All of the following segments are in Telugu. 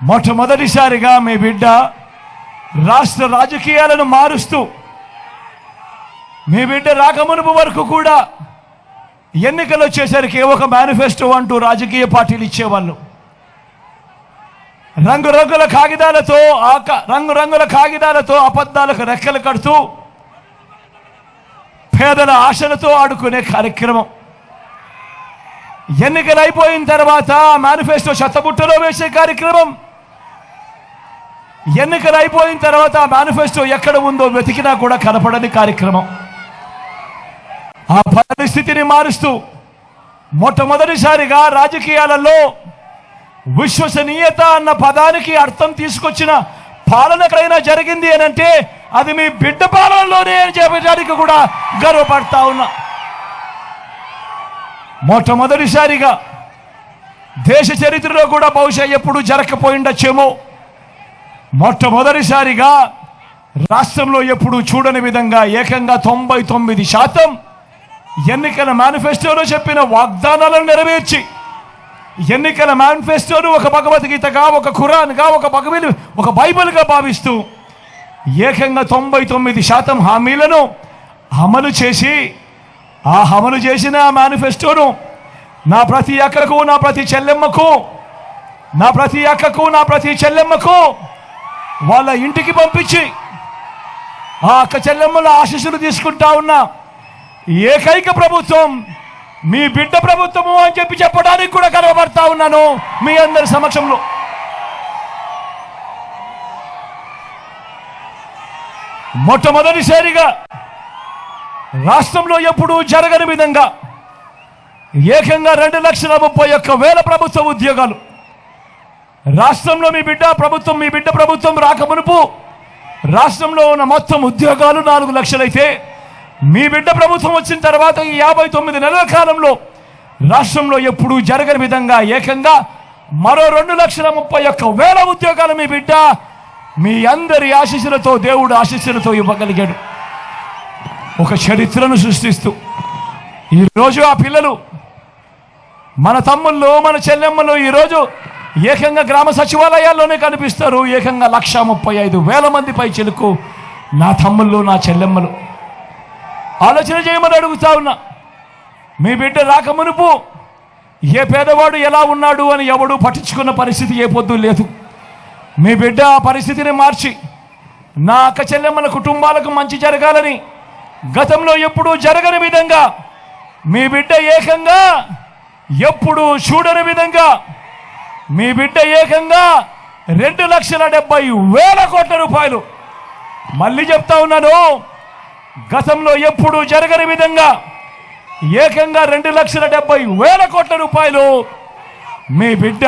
మొట్టమొదటిసారిగా మీ బిడ్డ రాష్ట్ర రాజకీయాలను మారుస్తూ మీ బిడ్డ రాకమునుపు వరకు కూడా ఎన్నికలు వచ్చేసరికి ఒక మేనిఫెస్టో అంటూ రాజకీయ పార్టీలు ఇచ్చేవాళ్ళు. రంగురంగుల కాగితాలతో ఆక రంగురంగుల కాగితాలతో అబద్ధాలకు రెక్కలు కడుతూ పేదల ఆశలతో ఆడుకునే కార్యక్రమం. ఎన్నికలు అయిపోయిన తర్వాత మేనిఫెస్టో చెత్తబుట్టలో వేసే కార్యక్రమం. ఎన్నికలు అయిపోయిన తర్వాత ఆ మేనిఫెస్టో ఎక్కడ ఉందో వెతికినా కూడా కనపడని కార్యక్రమం. ఆ పరిస్థితిని మారుస్తూ మొట్టమొదటిసారిగా రాజకీయాలలో విశ్వసనీయత అన్న పదానికి అర్థం తీసుకొచ్చిన పాలనకైనా జరిగింది అని అంటే అది మీ బిడ్డ పాలనలోనే అని చెప్పడానికి కూడా గర్వపడతా ఉన్నా. మొట్టమొదటిసారిగా దేశ చరిత్రలో కూడా బహుశా ఎప్పుడు జరగకపోయిండొచ్చేమో. మొట్టమొదటిసారిగా రాష్ట్రంలో ఎప్పుడు చూడని విధంగా ఏకంగా తొంభై తొమ్మిది శాతం ఎన్నికల మేనిఫెస్టోలో చెప్పిన వాగ్దానాలను నెరవేర్చి ఎన్నికల మేనిఫెస్టోను ఒక భగవద్గీతగా ఒక ఖురాన్గా ఒక భగవద్ ఒక బైబిల్గా భావిస్తూ ఏకంగా తొంభై తొమ్మిది శాతం హామీలను అమలు చేసి ఆ అమలు చేసిన ఆ మేనిఫెస్టోను నా ప్రతి అక్కకు నా ప్రతి చెల్లెమ్మకు నా ప్రతి అక్కకు నా ప్రతి చెల్లెమ్మకు వాళ్ళ ఇంటికి పంపించి ఆ అక్క చెల్లెమ్మల ఆశీస్సులు తీసుకుంటా ఉన్నా. ఏకైక ప్రభుత్వం మీ బిడ్డ ప్రభుత్వము అని చెప్పి చెప్పడానికి కూడా గర్వపడతా ఉన్నాను మీ అందరి సమక్షంలో. మొట్టమొదటిసారిగా రాష్ట్రంలో ఎప్పుడూ జరగని విధంగా ఏకంగా రెండు లక్షల ముప్పై ఒక్క వేల ప్రభుత్వ ఉద్యోగాలు రాష్ట్రంలో మీ బిడ్డ ప్రభుత్వం మీ బిడ్డ ప్రభుత్వం రాకమునుపు రాష్ట్రంలో ఉన్న మొత్తం ఉద్యోగాలు నాలుగు లక్షలైతే మీ బిడ్డ ప్రభుత్వం వచ్చిన తర్వాత ఈ యాభై తొమ్మిది నెలల కాలంలో రాష్ట్రంలో ఎప్పుడూ జరగని విధంగా ఏకంగా మరో రెండు లక్షల ముప్పై ఒక్క వేల ఉద్యోగాలు మీ బిడ్డ మీ అందరి ఆశీస్సులతో దేవుడు ఆశీస్సులతో ఇవ్వగలిగాడు. ఒక చరిత్రను సృష్టిస్తూ ఈరోజు ఆ పిల్లలు మన తమ్ముళ్ళు మన చెల్లెమ్మలు ఈరోజు ఏకంగా గ్రామ సచివాలయాల్లోనే కనిపిస్తారు. ఏకంగా లక్ష ముప్పై ఐదు వేల మంది పై చెలుకు నా తమ్ముళ్ళు నా చెల్లెమ్మలు. ఆలోచన చేయమని అడుగుతా ఉన్నా. మీ బిడ్డ రాకమునుపు ఏ పేదవాడు ఎలా ఉన్నాడు అని ఎవడు పట్టించుకున్న పరిస్థితి ఏ పొద్దు లేదు. మీ బిడ్డ ఆ పరిస్థితిని మార్చి నా అక్క చెల్లెమ్మల కుటుంబాలకు మంచి జరగాలని గతంలో ఎప్పుడూ జరగని విధంగా మీ బిడ్డ ఏకంగా ఎప్పుడు చూడని విధంగా మీ బిడ్డ ఏకంగా రెండు లక్షల డెబ్బై వేల కోట్ల రూపాయలు. మళ్ళీ చెప్తా ఉన్నాను గతంలో ఎప్పుడు జరగని విధంగా ఏకంగా రెండు లక్షల డెబ్బై వేల కోట్ల రూపాయలు మీ బిడ్డ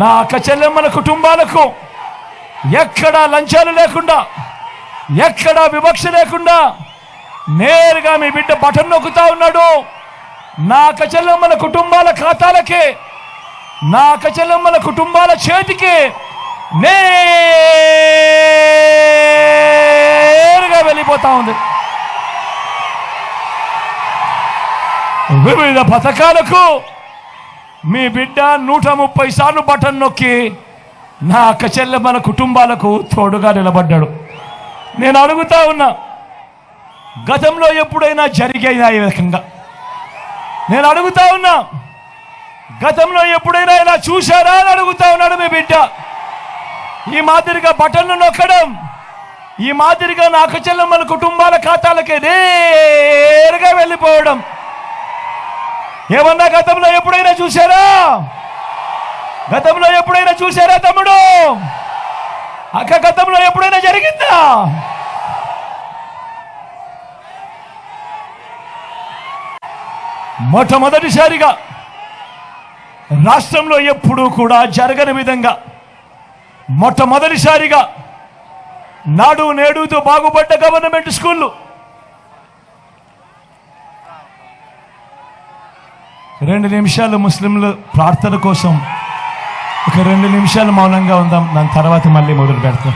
నా అక్క చెల్లెమ్మల కుటుంబాలకు ఎక్కడా లంచాలు లేకుండా ఎక్కడా వివక్ష లేకుండా నేరుగా మీ బిడ్డ బటన్ నొక్కుతా ఉన్నాడు. నా అక్క చెల్లెమ్మల కుటుంబాల ఖాతాలకే నా అక్క కుటుంబాల చేతికి నేరుగా వెళ్ళిపోతా ఉంది. వివిధ పథకాలకు మీ బిడ్డ నూట ముప్పై సార్లు బటన్ నొక్కి నా అక్క చెల్లెమ్మల కుటుంబాలకు తోడుగా నిలబడ్డాడు. నేను అడుగుతా ఉన్నా గతంలో ఎప్పుడైనా జరిగైనా ఈ రకంగా? నేను అడుగుతా ఉన్నా గతంలో ఎప్పుడైనా ఇలా చూశారా అని అడుగుతా ఉన్నాడు మీ బిడ్డ. ఈ మాదిరిగా బటన్లు నొక్కడం ఈ మాదిరిగా నాకు అక్క చెల్లెమ్మల కుటుంబాల ఖాతాలకి నేరుగా వెళ్ళిపోవడం. ఏమన్నా గతంలో ఎప్పుడైనా చూశారా? గతంలో ఎప్పుడైనా చూశారా తమ్ముడు? అక్క గతంలో ఎప్పుడైనా జరిగిందా? మొట్టమొదటిసారిగా రాష్ట్రంలో ఎప్పుడూ కూడా జరగని విధంగా మొట్టమొదటిసారిగా నాడు నేడుతో బాగుపడ్డ గవర్నమెంట్ స్కూళ్ళు. రెండు నిమిషాలు ముస్లింలు ప్రార్థన కోసం ఒక రెండు నిమిషాలు మౌనంగా ఉందాం దాని తర్వాత మళ్ళీ మొదలు పెడతాం.